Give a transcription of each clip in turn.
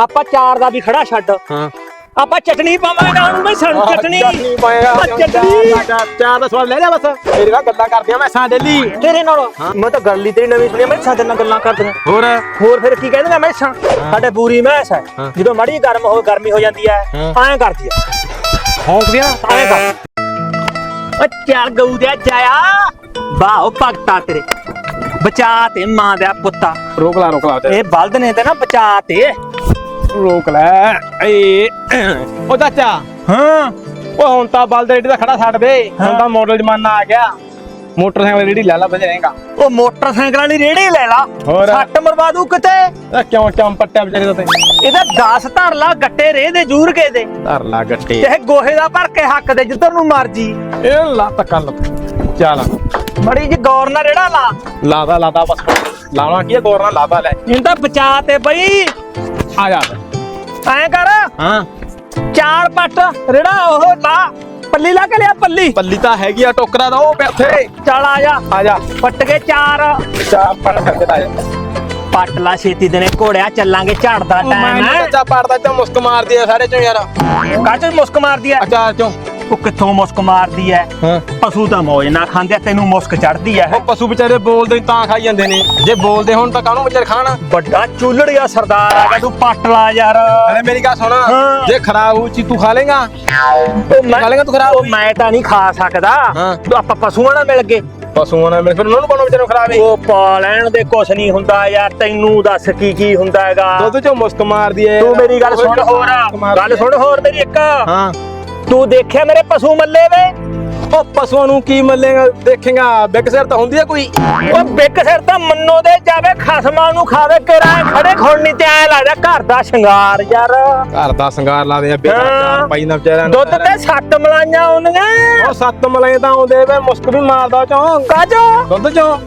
ਆਪਾਂ ਚਾਰ ਦਾ ਵੀ ਖੜਾ ਛੱਡ। ਹਾਂ। ਆਪਾਂ ਚਟਣੀ ਪਾਵਾਂਗੇ ਉਹਨੂੰ ਮੈਂ ਸਾਨੂੰ ਚਟਣੀ। ਚਟਨੀ ਪਾਏਗਾ ਆਹ ਚਟਨੀ ਚਾਰ ਦਾ ਸਵਾਲ ਲੈ ਜਾ ਬਸ। ਮੇਰੇ ਨਾਲ ਗੱਲਾਂ ਕਰਦੀਆਂ ਮੈਂ ਸਾਂ ਡੇਲੀ। ਤੇਰੇ ਨਾਲ। ਮੈਂ ਤਾਂ ਗੱਲ ਹੀ ਤੇਰੀ ਨਵੀਂ ਸੁਣੀ ਮੈਂ ਸਾਡੇ ਨਾਲ ਗੱਲਾਂ ਕਰਦੀਆਂ। ਹੋਰ? ਹੋਰ ਫਿਰ ਕੀ ਕਹਿੰਦੇ ਮੈਂ ਸਾਡੇ ਪੂਰੀ ਮੈਸ ਹੈ। ਜਦੋਂ ਮੜੀ ਗਰਮ ਹੋ ਗਰਮੀ ਹੋ ਜਾਂਦੀ ਹੈ। ਐਂ ਕਰਦੀ ਹੈ। ਹੌਂਕਦੀਆਂ? ਐਂ ਕਰ। ਓ ਚੱਲ ਗਊ ਦੇ ਜਾਇਆ। ਬਾਹ ਭਗਤਾ ਤੇਰੇ। ਬਚਾ ਤੇ ਮਾਂ ਦਾ ਪੁੱਤਾ। ਰੋਕ ਲਾ ਰੋਕ ਲਾ। ਇਹ ਬਲਦ ਨੇ ਤੇ ਨਾ ਬਚਾ ਤੇ। ਰੋਕ ਲੈ। ਏ। ਉਹ ਚਾਚਾ। ਹਾਂ। ਉਹ ਹੁਣ ਤਾਂ ਬਲਦ ਰੇਡੀ ਦਾ ਖੜਾ ਛੱਡ ਦੇ। ਹੁਣ ਤਾਂ ਮਾਡਲ ਜ਼ਮਾਨਾ ਆ ਗਿਆ। ਮੋਟਰਸਾਈਕਲ ਰੇਡੀ ਲੈ ਲਾ ਬਜ ਰਹੇਗਾ। ਉਹ ਮੋਟਰਸਾਈਕਲਾਂ ਦੀ ਰੇੜੀ ਲੈ ਲਾ। ਹੋਰ? ਸੱਟ ਮਰਵਾ ਦੂ ਕਿਤੇ। ਇਹ ਕਿਉਂ ਚੰਮ ਪੱਟਿਆ ਵਿਚਾਰੇ ਦਾ ਤੇ? ਇਹਦਾ 10 ਧਰ ਲਾ ਗੱਟੇ ਰੇ ਦੇ ਜੂਰ ਕੇ ਦੇ। ਧਰ ਲਾ ਗੱਟੇ। ਇਹ ਗੋਹੇ ਦਾ ਭਰ ਕੇ ਹੱਕ ਦੇ ਜਿੱਧਰ ਨੂੰ ਮਰਜ਼ੀ। ਇਹ ਲਾ ਤੱਕਾ ਲਾ ਚੱਲ। ਮੜੀ ਜੀ ਗੌਰ ਨਾਲ ਰੇੜਾ ਲਾ। ਲਾਦਾ ਲਾਦਾ ਬਸ। ਲਾਣਾ ਕੀ ਗੌਰ ਨਾਲ? ਲਾਦਾ ਲੈ। ਇਹਨੂੰ ਤਾਂ ਬਚਾ ਤੇ ਬਈ। ਆ ਜਾ। ਐਂ ਕਰ। ਹਾਂ। ਚਾਰ ਪੱਟ ਰੇੜਾ ਉਹ ਲਾ। ਪੱਲੀ ਲਾ ਕੇ ਲਿਆ ਪੱਲੀ। ਪੱਲੀ ਤਾਂ ਹੈਗੀ ਆ ਟੋਕਰਾ ਦਾ ਉਹ ਪਿਆ ਉੱਥੇ। ਚੱਲ ਆ ਜਾ। ਆ ਜਾ। ਪੱਟ ਕੇ ਚਾਰ। ਚਾਹ ਪੜ ਫਿਰਦੇ ਦਾ ਪੱਟ ਲਾ ਛੇਤੀ ਦਿਨੇ ਘੋੜਿਆ ਚੱਲਾਂਗੇ ਝੜਦਾ ਟਾਈਮ ਹੈ। ਬੱਚਾ ਪੜਦਾ ਤੇ ਮੁਸਕ ਮਾਰਦੀ ਆ ਸਾਰੇ ਚੋਂ ਯਾਰ। ਕਾਚ ਮੁਸਕ ਮਾਰਦੀ ਐ ਅਚਾਰ ਚੋਂ। ਉਹ ਕਿੱਥੋਂ ਮੁਸਕ ਮਾਰਦੀ ਐ। ਹਾਂ। ਪਸ਼ੂ ਤਾਂ ਮੌਜ ਨਾ ਖਾਂਦੇ ਤੈਨੂੰ ਮੁਸਕ ਚੜਦੀ ਐ। ਉਹ ਪਸ਼ੂ ਵਿਚਾਰੇ ਬੋਲਦੇ ਨੀ ਤਾਂ ਖਾਈ ਜਾਂਦੇ ਨੇ। ਜੇ ਬੋਲਦੇ ਹੁਣ ਤਾਂ ਕਾਹਨੂੰ ਵਿਚਾਰੇ ਖਾਣ? ਵੱਡਾ ਚੁੱਲੜਿਆ ਸਰਦਾਰ ਆ ਗਿਆ ਤੂੰ ਪੱਟ ਲਾ ਯਾਰ। ਅਰੇ ਮੇਰੀ ਗੱਲ ਸੁਣ। ਹਾਂ। ਜੇ ਖਰਾਬ ਹੋ ਚੀ ਤੂੰ ਖਾ ਲੇਗਾ। ਉਹ ਮੈਂ ਖਾ ਲੇਗਾ ਤੂੰ ਖਰਾਬ? ਉਹ ਮੈਂ ਤਾਂ ਨਹੀਂ ਖਾ ਸਕਦਾ। ਹਾਂ। ਤੂੰ ਆਪਾਂ ਪਸ਼ੂਆਂ ਨਾਲ ਮਿਲ ਗਏ। ਪਸ਼ੂਆਂ ਨਾਲ ਮਿਲ ਫਿਰ ਉਹਨਾਂ ਨੂੰ ਕੋਣ ਵਿਚਾਰੇ ਨੂੰ ਖਰਾਬ ਹੈ ਉਹ ਪਾ ਲੈਣ ਦੇ ਕੁਛ ਨਹੀਂ ਹੁੰਦਾ ਯਾਰ ਤੈਨੂੰ ਦੱਸ ਕੀ ਕੀ ਹੁੰਦਾ ਹੈਗਾ। ਦੁੱਧ ਚੋਂ ਮੁਸਕ ਮਾਰਦੀ ਐ। ਤੂੰ ਮੇਰੀ ਗੱਲ ਸੁਣ ਹੋਰ। ਗੱਲ ਸੁਣ ਹੋਰ ਮੇਰੀ ਇੱਕ। ਹਾਂ। ਤੂੰ ਦੇਖਿਆ ਮੇਰੇ ਪਸ਼ੂ ਮੱਲੇ ਵੇ? ਉਹ ਪਸ਼ੂਆਂ ਨੂੰ ਕੀ ਮੱਲੇਗਾ ਦੇਖੇਗਾ? ਬਿੱਕ ਸਿਰ ਤਾਂ ਹੁੰਦੀ ਆ ਕੋਈ। ਉਹ ਬਿੱਕ ਸਿਰ ਤਾਂ ਮੰਨੋ ਦੇ ਜਾਵੇ ਖਸਮਾਂ ਨੂੰ ਖਾਵੇ ਕਿਰਾਏ ਖੜੇ ਖੋਣੀ ਤੇ ਐ ਲੱਗਦਾ ਘਰ ਦਾ ਸ਼ਿੰਗਾਰ ਯਾਰ। ਘਰ ਦਾ ਸ਼ਿੰਗਾਰ ਲਾ ਦੇ ਬੇਟਾ। ਚਾਰ ਪਾਈ ਨਾ ਵਿਚਾਰਿਆਂ ਨੂੰ। ਦੁੱਧ ਤੇ ਸੱਤ ਮਲਾਈਆਂ ਆਉਂਦੀਆਂ। ਉਹ ਸੱਤ ਮਲਾਈ ਤਾਂ ਆਉਂਦੇ ਵੇ ਮੁਸਕ ਵੀ ਮਾਰਦਾ ਚੋਂ। ਕਾਜੋ ਦੁੱਧ ਚੋਂ।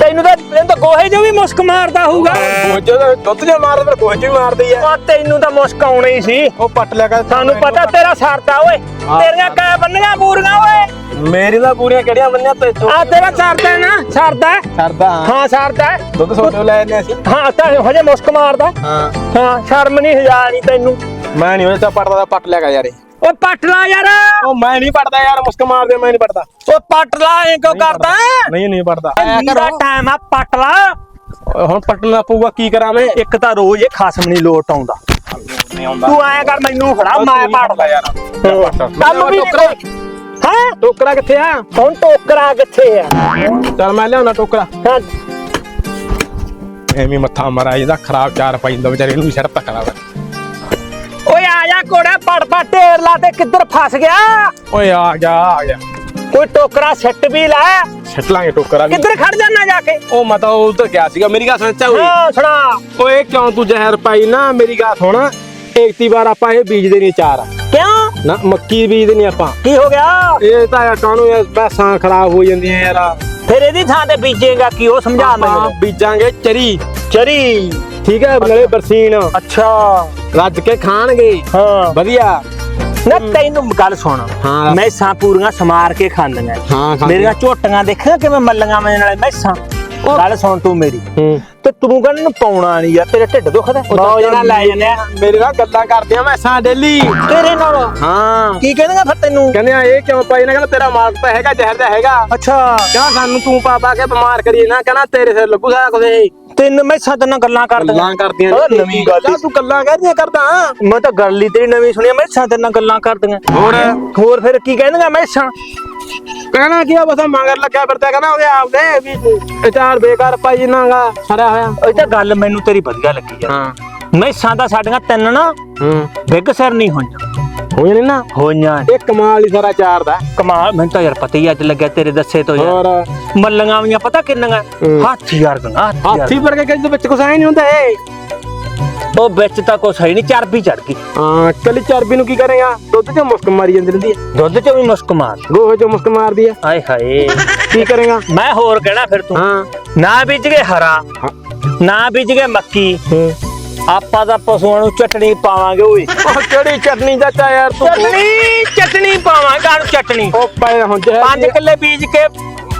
ਤੈਨੂੰ ਤਾਂ ਤੈਨੂੰ ਤਾਂ ਗੋਹੇ ਜੋ ਵੀ ਮੁਸਕ ਮਾਰਦਾ ਹੋਊਗਾ। ਉਹ ਜਦੋਂ ਦੁੱਧ ਚੋਂ ਮਾਰਦਾ ਫਿਰ ਗੋਹੇ ਵੀ ਮਾਰਦੀ ਐ। ਉਹ ਤੈਨੂੰ ਤਾਂ ਮੁਸਕ ਆਉਣੀ ਹੀ ਸੀ। ਉਹ ਪੱਟ ਲਿਆ ਕਰ। ਸਾਨੂੰ ਪਤਾ ਤੇਰਾ ਸਰਦਾ ਓਏ। ਤੇਰੀਆਂ ਕੈ ਬੰਨੀਆਂ ਬੂਰੀਆਂ ਓਏ। ਮੇਰੀ ਤਾਂ ਪੂਰੀਆਂ ਕਿਹੜੀਆਂ ਬੰਨੀਆਂ ਤੇ ਆ ਤੇਰਾ ਸਰਦਾ ਨਾ ਸਰਦਾ। ਸਰਦਾ ਹਾਂ। ਸਰਦਾ। ਦੁੱਧ ਸੋਟੋ ਲੈ ਨੇ ਅਸੀਂ। ਹਾਂ ਤਾਂ ਹਜੇ ਮੁਸਕ ਮਾਰਦਾ। ਹਾਂ। ਹਾਂ ਸ਼ਰਮ ਨਹੀਂ ਹਜਾ ਨਹੀਂ ਤੈਨੂੰ। ਮੈਂ ਨਹੀਂ ਉਹਦਾ ਪੱਟਦਾ ਪੱਟ ਲਿਆ ਕਰ ਯਾਰੇ ਓਏ ਪੱਟ ਲਾ ਯਾਰ। ਉਹ ਮੈਂ ਨਹੀਂ ਪੜਦਾ ਯਾਰ ਮੁਸਕ ਮਾਰਦੇ ਮੈਂ ਨਹੀਂ ਪੜਦਾ। ਓਏ ਪੱਟ ਲਾ ਐ ਕਿਉਂ ਕਰਦਾ? ਨਹੀਂ ਨਹੀਂ ਪੜਦਾ। ਮੇਰਾ ਟਾਈਮ ਆ ਪੱਟ ਲਾ। ਹੁਣ ਪੱਟਣਾ ਪਊਗਾ ਕੀ ਕਰਾਂ ਮੈਂ? ਇੱਕ ਤਾਂ ਰੋਜ਼ ਇਹ ਖਸਮ ਨਹੀਂ ਲੋਟ ਆਉਂਦਾ। ਤੂੰ ਐਂ ਕਰ ਮੈਨੂੰ ਫੜਾ ਮੈਂ ਪੜਦਾ ਯਾਰ। ਕੰਮ ਵੀ ਟੋਕਰਾ। ਹਾਂ? ਟੋਕਰਾ ਕਿੱਥੇ ਆ? ਹੁਣ ਟੋਕਰਾ ਕਿੱਥੇ ਆ? ਚੱਲ ਮੈਂ ਲਿਆਉਣਾ ਟੋਕਰਾ। ਹਾਂ, ਐਵੇਂ ਮੱਥਾ ਮਰਾ ਇਹਦਾ ਖਰਾਬ ਚਾਰ ਪਾਈ ਜਾਂਦਾ ਵਿਚਾਰੇ ਨੂੰ ਸਿਰ ਤੱਕ ਲਾ ਓਏ ਆ ਜਾ ਕੋੜਾ ਪੜ ਪੜ ਢੇਰ ਲਾ ਤੇ ਕਿੱਧਰ ਫਸ ਗਿਆ? ਓਏ ਆ ਗਿਆ ਆ ਗਿਆ ਕੋਈ ਟੋਕਰਾ ਸੱਟ ਵੀ ਲੈ। ਛੱਟ ਲਾਂਗੇ ਟੋਕਰਾ ਵੀ। ਕਿੱਧਰ ਖੜ ਜਾਣਾ ਜਾ ਕੇ? ਉਹ ਮੈਂ ਤਾਂ ਉਧਰ ਗਿਆ ਸੀਗਾ ਮੇਰੀ ਗੱਲ ਸੁਣ ਓਏ ਹਾਂ ਸੁਣਾ। ਓਏ ਕਿਉਂ ਤੂੰ ਜ਼ਹਿਰ ਪਾਈ ਨਾ? ਮੇਰੀ ਗੱਲ ਸੁਣ। ਇੱਕਤੀ ਵਾਰ ਆਪਾਂ ਇਹ ਬੀਜਦੇ ਨਹੀਂ ਚਾਰ। ਕਿਉਂ? ਨਾ ਮੱਕੀ ਬੀਜਦੇ ਨਹੀਂ ਆਪਾਂ। ਕੀ ਹੋ ਗਿਆ? ਇਹ ਤਾਂ ਯਾਰ ਕਾਹਨੂੰ ਯਾਰ ਪੈਸਾਂ ਖਰਾਬ ਹੋ ਜਾਂਦੀਆਂ ਯਾਰ। ਫਿਰ ਇਹਦੀ ਥਾਂ ਤੇ ਬੀਜੇਗਾ ਕੀ? ਉਹ ਸਮਝਾ ਆਪਾਂ ਮੈਨੂੰ। ਬੀਜਾਂਗੇ ਚਰੀ। ਚਰੀ। ਠੀਕ ਹੈ ਨਾਲੇ ਬਰਸੀਨ। ਅੱਛਾ। ਰੱਜ ਕੇ ਖਾਣਗੇ। ਹਾਂ। ਵਧੀਆ। ਨਾ ਤੈਨੂੰ ਗੱਲ ਸੁਣ। ਹਾਂ। ਮੈਸਾਂ ਪੂਰੀਆਂ ਸਮਾਰ ਕੇ ਖਾਂਦੀਆਂ। ਹਾਂ ਮੇਰੀਆਂ ਝੋਟੀਆਂ ਦੇਖਿਆ ਕਿਵੇਂ ਮੱਲੀਆਂ ਮੇਰੇ ਨਾਲ ਮੈਸਾਂ। ਗੱਲ ਸੁਣ ਤੂੰ ਮੇਰੀ। ਹੂੰ। ਤੇ ਤੂੰ ਕਹਿੰਦਾ ਨੂੰ ਪਾਉਣਾ ਨਹੀਂ ਯਾਰ ਤੇਰੇ ਢਿੱਡ ਦੁਖਦਾ। ਬਹੁਤ ਜਣਾ ਲੈ ਜਾਂਦੇ ਆ। ਮੇਰੇ ਨਾਲ ਗੱਲਾਂ ਕਰਦੀਆਂ ਮੈਸਾਂ ਡੇਲੀ। ਤੇਰੇ ਨਾਲ? ਹਾਂ। ਕੀ ਕਹਿੰਦਾ ਫਿਰ ਤੈਨੂੰ? ਕਹਿੰਦੇ ਆ ਇਹ ਕਿਉਂ ਪਾਈ ਨਾ ਕਹਿੰਦਾ ਤੇਰਾ ਮਾਲਕ ਤਾਂ ਹੈਗਾ ਜ਼ਹਿਰ ਦਾ ਹੈਗਾ। ਅੱਛਾ। ਕਹਿੰਦਾ ਸਾਨੂੰ ਤੂੰ ਪਾ ਪਾ ਕੇ ਬਿਮਾਰ ਕਰੀਏ ਨਾ ਕਹਿੰਦਾ ਤੇਰੇ ਸਿਰ ਲੱਗੂ ਸਾਰਾ ਕੁਝ ਇਹ। ਤਿੰਨ ਮੈਸਾਂ ਤੇ ਨਾਲ ਗੱਲਾਂ ਕਰਦਾ। ਗੱਲਾਂ ਕਰਦੀਆਂ ਉਹ ਨਵੀਂ ਗੱਲ ਚੱਲ ਤੂੰ ਗੱਲਾਂ ਕਰਦੀਆਂ ਕਰਦਾ। ਮੈਂ ਤਾਂ ਗੱਲ ਹੀ ਤੇਰੀ ਨਵੀਂ ਸੁਣੀ ਮੈਸਾਂ ਤੇ ਨਾਲ ਗੱਲਾਂ ਕਰਦੀਆਂ। ਹੋਰ? ਹੋਰ ਫਿਰ ਕੀ ਕਹਿੰਦੀਆਂ ਮੈਸਾਂ ਕਹਿਣਾ ਕੀ ਆ ਬਸ ਮਗਰ ਲੱਗਿਆ ਫਿਰਦਾ ਕਹਿੰਦਾ ਉਹਦੇ ਆਪਦੇ ਵੀ ਇਹ ਚਾਰ ਬੇਕਾਰ ਪਾਈ ਜਿੰਨਾਗਾ ਛੜਿਆ ਹੋਇਆ। ਇਹ ਤਾਂ ਗੱਲ ਮੈਨੂੰ ਤੇਰੀ ਵਧੀਆ ਲੱਗੀ ਯਾਰ ਹਾਂ। ਮੈਸਾਂ ਤਾਂ ਸਾਡੀਆਂ ਤਿੰਨ ਨਾ ਹੂੰ। ਬਿੱਗ ਸਿਰ ਨਹੀਂ ਹੋਈਆਂ। ਹੋ ਜਾਣੀ ਨਾ? ਹੋਈਆਂ ਇਹ ਕਮਾਲ ਹੀ ਸਾਰਾ ਚਾਰ ਦਾ। ਕਮਾਲ ਮੈਨੂੰ ਤਾਂ ਯਾਰ ਪਤਾ ਹੀ ਅੱਜ ਲੱਗਿਆ ਤੇਰੇ ਦੱਸੇ ਤੋਂ ਯਾਰ। ਹੋਰ? ਮੱਲੀਆਂ ਵੀਆਂ ਪਤਾ ਕਿੰਨੀਆਂ। ਹਾਥੀ ਯਾਰ ਗੰਗਾ ਹਾਥੀ ਵਰਗੇ ਕਿਸੇ ਦੇ ਵਿੱਚ ਕੁਛ ਐ ਨਹੀਂ ਹੁੰਦਾ ਏ ਉਹ ਵਿੱਚ ਤਾਂ ਕੁਛ ਹੈ ਨਹੀਂ ਚਰਬੀ ਚੜ ਗਈ। ਹਾਂ ਕੱਲੀ ਚਰਬੀ ਨੂੰ ਕੀ ਕਰੇਗਾ ਦੁੱਧ ਚ ਮੁਸਕ ਮਾਰੀ ਜਾਂਦੀ ਰਹਿੰਦੀ ਹੈ ਦੁੱਧ ਚ ਵੀ ਮੁਸਕ ਮਾਰ। ਗੋਹੇ ਚ ਮੁਸਕ ਮਾਰਦੀ ਹੈ ਆਏ ਹਾਏ। ਕੀ ਕਰੇਗਾ? ਮੈਂ ਹੋਰ ਕਹਿਣਾ ਫਿਰ ਤੂੰ। ਹਾਂ। ਨਾ ਬੀਜ ਕੇ ਹਰਾ। ਨਾ ਬੀਜ ਕੇ ਮੱਕੀ। ਆਪਾਂ ਤਾਂ ਪਸ਼ੂਆਂ ਨੂੰ ਚਟਣੀ ਪਾਵਾਂਗੇ ਓਏ। ਉਹ ਕਿਹੜੀ ਚਟਨੀ ਚਾਚਾ ਯਾਰ ਤੂੰ ਚਟਣੀ ਚਟਣੀ ਪਾਵਾਂਗੇ ਕਾਹਨੂੰ ਚਟਣੀ। ਉਹ ਪਏ ਹੁਣ ਜੇ ਪੰਜ ਕਿੱਲੇ ਬੀਜ ਕੇ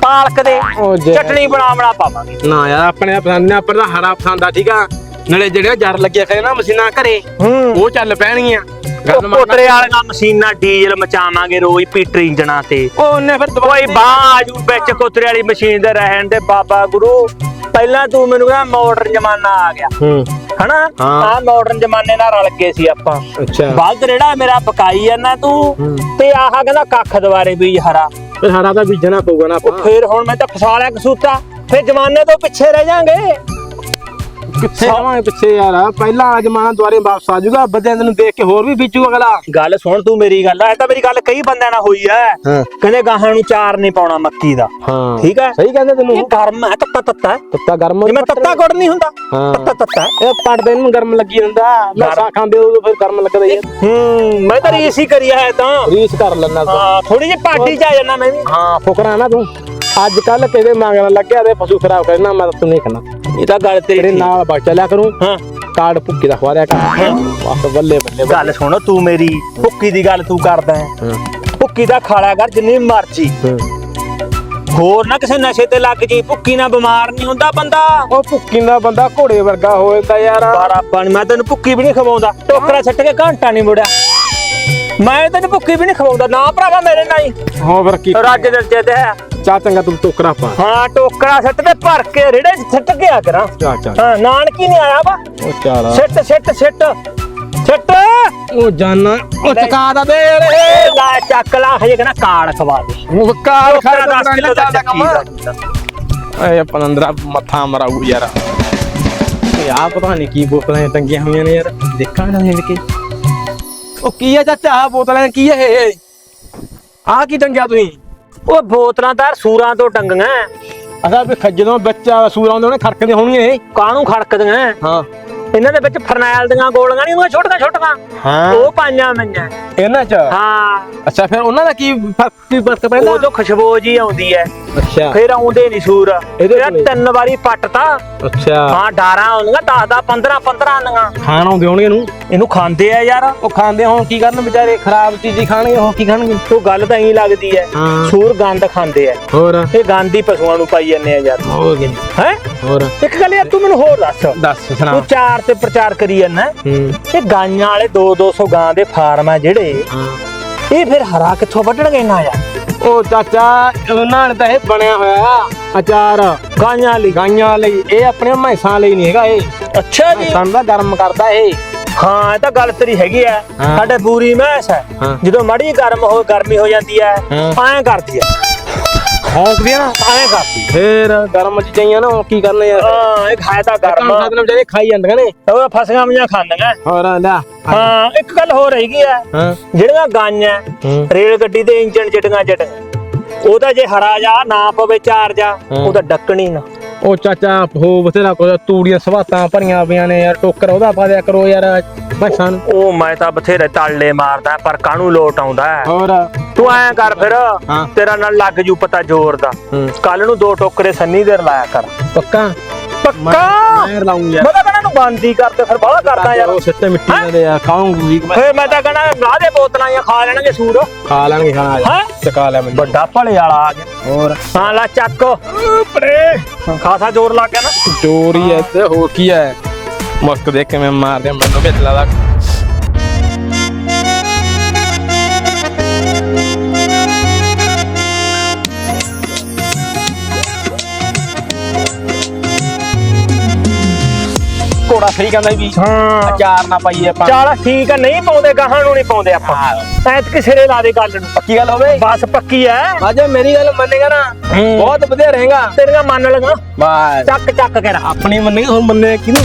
ਪਾਲਕ ਦੇ ਉਹ ਜੇ- ਚਟਣੀ ਬਣਾ ਬਣਾ ਪਾਵਾਂਗੇ। ਨਾ ਯਾਰ ਆਪਣੇ ਪਸੰਦ ਨੇ ਆਪਾਂ ਦਾ ਹਰਾ ਪਸੰਦ ਆ ਠੀਕ ਆ। ਨਾਲੇ ਜਿਹੜੇ ਜਰ ਲੱਗੇ ਖੜੇ ਨਾ ਮਸ਼ੀਨਾਂ ਘਰੇ ਹੂੰ। ਉਹ ਚੱਲ ਪੈਣਗੀਆਂ। ਗੱਲ ਮੰਨ ਕੋਤਰੇ ਵਾਲੀਆਂ ਮਸ਼ੀਨਾਂ ਡੀਜ਼ਲ ਮਚਾਵਾਂਗੇ ਰੋਜ਼ ਪੀਟਰ ਇੰਜਣਾ ਤੇ। ਉਹ ਉਹਨੇ ਫਿਰ ਕੋਈ ਦਵਾਈ ਬਾਹ ਆਜੂ ਵਿੱਚ ਕੋਤਰੇ ਵਾਲੀ ਮਸ਼ੀਨ ਦੇ ਰਹਿਣ ਦੇ ਬਾਬਾ ਗੁਰੂ। ਪਹਿਲਾਂ ਤੂੰ ਮੈਨੂੰ ਕਹਿੰਦਾ ਮਾਡਰਨ ਜ਼ਮਾਨਾ ਆ ਗਿਆ। ਹੂੰ। ਹਨਾ? ਹਾਂ। ਆ ਮਾਡਰਨ ਜ਼ਮਾਨੇ ਨਾਲ ਰਲ ਗਏ ਸੀ ਆਪਾਂ। ਅੱਛਾ। ਬਲਦ ਰੇੜਾ ਮੇਰਾ ਪਕਾਈ ਜਾਂਦਾ ਤੂੰ ਹੂੰ। ਤੇ ਆਹ ਕਹਿੰਦਾ ਕੱਖ ਦੁਆਰੇ ਬੀਜ ਹਰਾ। ਤੇ ਸਾਰਾ ਤਾਂ ਬੀਜਣਾ ਪਊਗਾ ਨਾ ਆਪਾਂ। ਫੇਰ ਹੁਣ ਮੈਂ ਤਾਂ ਫਸਾ ਲਿਆ ਕਸੂਤਾ। ਫੇਰ ਜ਼ਮਾਨੇ ਤੋਂ ਪਿੱਛੇ ਰਹਿ ਜਾਾਂਗੇ। ਕਿੱਥੇ ਜਾਵਾਂਗੇ ਪਿੱਛੇ ਯਾਰ। ਪਹਿਲਾਂ ਵਾਲਾ ਜ਼ਮਾਨਾ ਦੁਆਰੇ ਵਾਪਸ ਆ ਜਾਊਗਾ ਬੰਦਿਆਂ ਨੂੰ ਦੇਖ ਕੇ ਹੋਰ ਵੀ ਬੀਜੂ ਅਗਲਾ। ਗੱਲ ਸੁਣ ਤੂੰ ਮੇਰੀ ਗੱਲ ਆ ਇਹ ਤਾਂ ਮੇਰੀ ਗੱਲ ਕਈ ਬੰਦਿਆਂ ਨਾਲ ਹੋਈ ਐ। ਕਹਿੰਦੇ ਗਾਹਾਂ ਨੂੰ ਚਾਰ ਨਹੀਂ ਪਾਉਣਾ ਮੱਕੀ ਦਾ। ਹਾਂ। ਠੀਕ ਹੈ ਸਹੀ ਕਹਿੰਦੇ ਇਹ ਤੈਨੂੰ ਗਰਮ ਹੈ ਤੱਤਾ ਤੱਤਾ ਤੱਤਾ ਗਰਮ ਜਿਵੇਂ ਤੱਤਾ ਗੁੜ ਨਹੀਂ ਹੁੰਦਾ ਤੱਤਾ ਤੱਤਾ। ਇਹ ਪੜਦੇ ਨੂੰ ਗਰਮ ਲੱਗੀ ਜਾਂਦਾ। ਲੱਸਾ ਖਾਂਦੇ ਉਦੋਂ ਫਿਰ ਗਰਮ ਲੱਗਦਾ ਹੀ ਹੂੰ ਮੈਂ ਤਾਂ ਰੀਸ ਹੀ ਕਰੀ ਹੈ ਤਾਂ। ਰੀਸ ਕਰ ਲੈਣਾ ਹਾਂ ਥੋੜੀ ਜਿਹੀ ਪਾਰਟੀ ਚ ਆ ਜਾਣਾ ਮੈਂ ਵੀ। ਹਾਂ ਫੁਕਰਾ ਨਾ ਤੂੰ। ਅੱਜ ਕੱਲ ਕਿਹਦੇ ਮੰਗਣ ਲੱਗਿਆ ਤੇ ਪਸ਼ੂ ਖਰਾਬ ਕਰਨਾ ਮੈਂ ਤਾਂ ਨਹੀਂ ਖਾਣਾ ਇਹ ਤਾਂ ਗੱਲ ਤੇਰੇ ਤੇਰੀ ਨਾਲ ਬਾ ਚੱਲਿਆ ਕਰੂੰ। ਹਾਂ। ਕਾਰਡ ਭੁੱਕੀ ਦਾ ਖਵਾਰਿਆ ਕਰ। ਬਸ ਬੱਲੇ ਬੱਲੇ ਗੱਲ ਸੁਣ ਤੂੰ ਮੇਰੀ ਭੁੱਕੀ ਦੀ ਗੱਲ ਤੂੰ ਕਰਦਾ ਹੈ। ਹਾਂ। ਭੁੱਕੀ ਦਾ ਖਾਲਿਆ ਕਰ ਜਿੰਨੀ ਮਰਜ਼ੀ। ਹੋਰ ਨਾ ਕਿਸੇ ਨਸ਼ੇ ਤੇ ਲੱਗ ਜੀ ਭੁੱਕੀ ਨਾਲ ਬਿਮਾਰ ਨਹੀਂ ਹੁੰਦਾ ਬੰਦਾ। ਉਹ ਭੁੱਕੀ ਦਾ ਬੰਦਾ ਘੋੜੇ ਵਰਗਾ ਹੋ ਜਾਂਦਾ ਯਾਰ। ਬਾਰਾ ਪਾਣੀ ਮੈਂ ਤੈਨੂੰ ਭੁੱਕੀ ਵੀ ਨਹੀਂ ਖਵਾਉਂਦਾ। ਟੋਕਰਾ ਛੱਟ ਕੇ ਘੰਟਾ ਨਹੀਂ ਮੁੜਿਆ। ਮੈਂ ਤੈਨੂੰ ਭੁੱਕੀ ਵੀ ਨਹੀਂ ਖਵਾਉਂਦਾ। ਨਾ ਭਰਾਵਾ ਮੇਰੇ ਨਾਲ ਹੀ। ਹੋ ਫਿਰ ਕੀ ਰੱਜ ਦਿਲ ਚ ਤੇ ਹੈ। ਚਾ ਚੰਗਾ ਤੂੰ ਟੋਕਰਾ ਪਾ। ਹਾਂ ਟੋਕਰਾ ਸੱਟ ਤੇ ਭਰ ਕੇ ਰੇੜੇ ਚ ਸੱਟ ਗਿਆ ਕਰਾਂ। ਚਾ ਚਾ ਹਾਂ ਨਾਨਕੀ ਨਹੀਂ ਆਇਆ ਵਾ। ਉਹ ਚਾਲਾ। ਸਿੱਟ ਸਿੱਟ ਸਿੱਟ। ਸਿੱਟ। ਉਹ ਜਾਨਾ ਉਹ ਚਕਾ ਦਾ ਦੇ ਏ ਲਾ ਚੱਕ ਲਾ ਹਜੇ ਕਹਿੰਦਾ ਕਾੜ ਖਵਾ ਦੇ। ਉਹ ਕਾਰ ਟੋਕਰਾ 10 ਕਿਲੋ ਦਾ ਚੱਕੀ ਕੰਮ। ਦਾ ਏ ਪਨੰਦਰਾ ਮੱਥਾ ਮਰਾਊ ਯਾਰ। ਇਹ ਆ ਪਤਾ ਨਹੀਂ ਕੀ ਬੋਤਲਾਂ ਟੰਗੀਆਂ ਹੋਈਆਂ ਨੇ ਯਾਰ। ਦੇਖਾਂ ਨਾ ਹਿੰਡ ਕੇ। ਉਹ ਕੀ ਆ ਚਾਚਾ ਆ ਬੋਤਲਾਂ ਕੀ ਇਹ? ਆ ਕੀ ਟੰਗਿਆ ਤੁਸੀਂ? ਉਹ ਬੋਤਲਾਂ ਤਾਂ ਸੂਰਾਂ ਤੋਂ ਟੰਗੀਆਂ ਅਸਾਂ ਵੀ ਖੱਜਦੋਂ ਬੱਚਾ ਸੂਰ ਆਉਂਦੇ ਉਹਨੇ ਖੜਕਦੇ ਹੋਣੀਆਂ ਇਹ। ਕਾਹਨੂੰ ਖੜਕਦੀਆਂ ਹਾਂ। ਇਹਨਾਂ ਦੇ ਵਿੱਚ ਫਰਨੈਲ ਦੀਆਂ ਗੋਲੀਆਂ ਨਹੀਂ ਉਹ ਛੋਟੀਆਂ ਛੋਟੀਆਂ। ਹਾਂ। ਉਹ ਪਾਈਆਂ ਮਈਆਂ ਇਹਨਾਂ ਚ? ਹਾਂ। ਅੱਛਾ ਫਿਰ ਉਹਨਾਂ ਦਾ ਕੀ ਫ਼ਰਕ ਕੀ ਫ਼ਰਕ ਪੈਂਦਾ? ਉਹ ਤੋਂ ਖੁਸ਼ਬੂ ਜੀ ਆਉਂਦੀ ਹੈ ਅੱਛਾ। ਫਿਰ ਆਉਂਦੇ ਨਹੀਂ ਸੂਰ। ਇਹਦੇ। ਤਿੰਨ ਵਾਰੀ ਪੱਟਤਾ ਅੱਛਾ। ਹਾਂ ਡਾਰਾਂ ਆਉਂਦੀਆਂ 10 10 15 15 ਆਉਂਦੀਆਂ ਖਾਣ ਆਉਂਦੇ ਹੋਣਗੇ ਇਹਨੂੰ? ਇਹਨੂੰ ਖਾਂਦੇ ਆ ਯਾਰ। ਉਹ ਖਾਂਦੇ ਹੁਣ ਕੀ ਕਰਨ ਵਿਚਾਰੇ? ਖਰਾਬ ਚੀਜ਼ ਹੀ ਖਾਣਗੇ ਉਹ ਕੀ ਖਾਣਗੇ? ਤੂੰ ਗੱਲ ਤਾਂ ਐਂ ਲੱਗਦੀ ਹਾਂ। ਸੂਰ ਗੰਦ ਖਾਂਦੇ ਆ। ਹੋਰ? ਇਹ ਗੰਦ ਹੀ ਪਸ਼ੂਆਂ ਨੂੰ ਪਾਈ ਜਾਂਦੇ ਆ ਯਾਰ। ਹੋਰ ਕੀ? ਹੈ? ਹੋਰ? ਇੱਕ ਗੱਲ ਯਾਰ ਤੂੰ ਮੈਨੂੰ ਹੋਰ ਦੱਸ। ਦੱਸ ਸੁਣਾ। ਤੂੰ ਚਾਰ ਤੇ ਪ੍ਰਚਾਰ ਕਰੀ ਜਾਂਦਾ ਹੂੰ ਇਹ ਗਾਈਆਂ ਵਾਲੇ 2 200 ਗਾਂ ਦੇ ਫਾਰਮ ਆ ਜਿਹੜੇ। ਇਹ ਫਿਰ ਹਰਾ ਕਿੱਥੋਂ ਵੱਢਣਗੇ ਨਾ ਯਾਰ? ਉਹ ਚਾਚਾ ਉਹਨਾਂ ਨੇ ਤਾਂ ਇਹ ਬਣਿਆ ਹੋਇਆ ਅਚਾਰ ਗਾਈਆਂ ਲਈ। ਗਾਈਆਂ ਲਈ। ਇਹ ਆਪਣੇ ਮੈਸਾਂ ਲਈ ਨਹੀਂ ਹੈਗਾ ਇਹ। ਅੱਛਾ ਜੀ। ਮੈਸਾਂ ਦਾ ਗਰਮ ਕਰਦਾ ਇਹ। ਹਾਂ ਇਹ ਤਾਂ ਗੱਲ ਤੇਰੀ ਹੈਗੀ ਆ। ਹਾਂ। ਸਾਡੇ ਪੂਰੀ ਮੈਸ ਹੈ। ਹਾਂ। ਜਦੋਂ ਮਾੜੀ ਗਰਮ ਹੋ ਗਰਮੀ ਹੋ ਜਾਂਦੀ ਹੈ ਹਾਂ। ਐਂ ਕਰਦੀ ਹੈ। ਹੌਂਕਦੀ ਆ ਨਾ ਐਂ ਕਰਦੀ ਫੇਰ ਗਰਮ ਚ ਚਾਹੀਆਂ ਨਾ ਕੀ ਕਰਨੇ ਯਾਰ ਹਾਂ ਇਹ ਖਾਇਆ ਤਾਂ ਗਰਮ। ਸਾਧਨ ਵਿਚਾਰੇ ਖਾਈ ਜਾਂਦੀਆਂ ਨੇ ਉਹ ਫਸਗਾਂ ਮੀਆਂ ਖਾਂਦੀਆਂ। ਹੋਰ ਲੈ। ਹਾਂ ਇੱਕ ਗੱਲ ਹੋਰ ਹੈਗੀ ਆ। ਹਾਂ। ਜਿਹੜੀਆਂ ਗਾਈਆਂ ਹੂੰ। ਰੇਲ ਗੱਡੀ ਦੇ ਇੰਜਣ ਚਟੀਆਂ ਚਟ ਉਹਦਾ ਜੇ ਹਰਾ ਜਾ ਨਾ ਪਵੇ ਚਾਰ ਜਾ। ਉਹਦਾ ਡੱਕਣੀ ਨਾ। ਉਹ ਚਾਚਾ ਹੋ ਬਥੇਰਾ ਕੋ ਤੂੜੀਆਂ ਸਵਾਤਾਂ ਭਰੀਆਂ ਪਈਆਂ ਨੇ ਯਾਰ ਟੋਕਰ ਉਹਦਾ ਪਾ ਦਿਆ ਕਰੋ ਯਾਰ। ਮੈਸਾਂ ਨੂੰ ਉਹ ਮੈਂ ਤਾਂ ਬਥੇਰੇ ਤਾਲੇ ਮਾਰਦਾ ਪਰ ਕਾਹਨੂੰ ਲੋਟ ਆਉਂਦਾ? ਹੈ? ਹੋਰ? ਤੂੰ ਐਂ ਕਰ ਫਿਰ। ਹਾਂ। ਤੇਰਾ ਨਾਲ ਲੱਗ ਜੂ ਪਤਾ ਜ਼ੋਰ ਦਾ। ਹੂੰ। ਕੱਲ ਨੂੰ ਦੋ ਟੋਕਰੇ ਸੰਨੀ ਦੇ ਲਾਇਆ ਕਰ। ਪੱਕਾ? ਪੱਕਾ? ਮੈਂ ਲਾਉਂ ਯਾਰ। ਮੈਂ ਤਾਂ ਕਹਿੰਦਾ ਨੂੰ ਬੰਦ ਹੀ ਕਰ ਤੇ ਫਿਰ ਬਾਹਲਾ ਕਰਦਾ ਯਾਰ। ਉਹ ਸਿੱਟੇ ਮਿੱਟੀ ਦੇ ਯਾਰ ਖਾਉਂਗੀ ਮੈਂ ਫੇਰ ਮੈਂ ਤਾਂ ਕਹਿੰਦਾ ਲਾ ਦੇ ਬੋਤਲਾਂ ਜਾਂ ਖਾ ਲੈਣਗੇ ਸੂਰ ਖਾ ਲਾਂਗੇ ਖਾਣਾ ਹੈ? ਚਕਾ ਲਿਆ ਮੈਨੂੰ। ਵੱਡਾ ਭਲੇ ਵਾਲਾ ਆ ਗਿਆ। ਹੋਰ? ਹਾਂ ਲਾ ਚੱਕ। ਪਰੇ ਖਾਸਾ ਜ਼ੋਰ ਲੱਗ ਗਿਆ ਨਾ। ਚੋਰੀ ਐ ਤੇ ਹੋਰ ਕੀ ਐ? ਮਸਕ ਦੇਖ ਕੇ ਮੈਂ ਮਾਰ ਦਿਆਂ ਮੈਨੂੰ ਵਿੱਚ ਲਾ ਲਾ ਕੋੜਾ ਸਹੀ ਕਹਿੰਦਾ ਵੀ ਹਾਂ। ਅਚਾਰ ਨਾ ਪਾਈਏ ਆਪਾਂ। ਚੱਲ ਠੀਕ ਆ ਨਹੀਂ ਪਾਉਂਦੇ ਗਾਹਾਂ ਨੂੰ ਨਹੀਂ ਪਾਉਂਦੇ ਆਪਾਂ। ਐਤ ਕਿਸੇ ਲਾ ਦੇ ਗੱਲ ਨੂੰ। ਪੱਕੀ ਗੱਲ ਹੋਵੇ? ਬਸ ਪੱਕੀ ਐ। ਬਾਜੇ ਮੇਰੀ ਗੱਲ ਮੰਨੇਗਾ ਨਾ। ਬਹੁਤ ਵਧੀਆ ਰਹੇਗਾ। ਤੇਰੀਆਂ ਮੰਨ ਲਗਾ ਬਸ। ਚੱਕ ਚੱਕ ਕੇ ਰੱਖ। ਆਪਣੀ ਮੰਨੇਗਾ ਹੁਣ ਮੰਨੇ ਕਿਹਨੂੰ?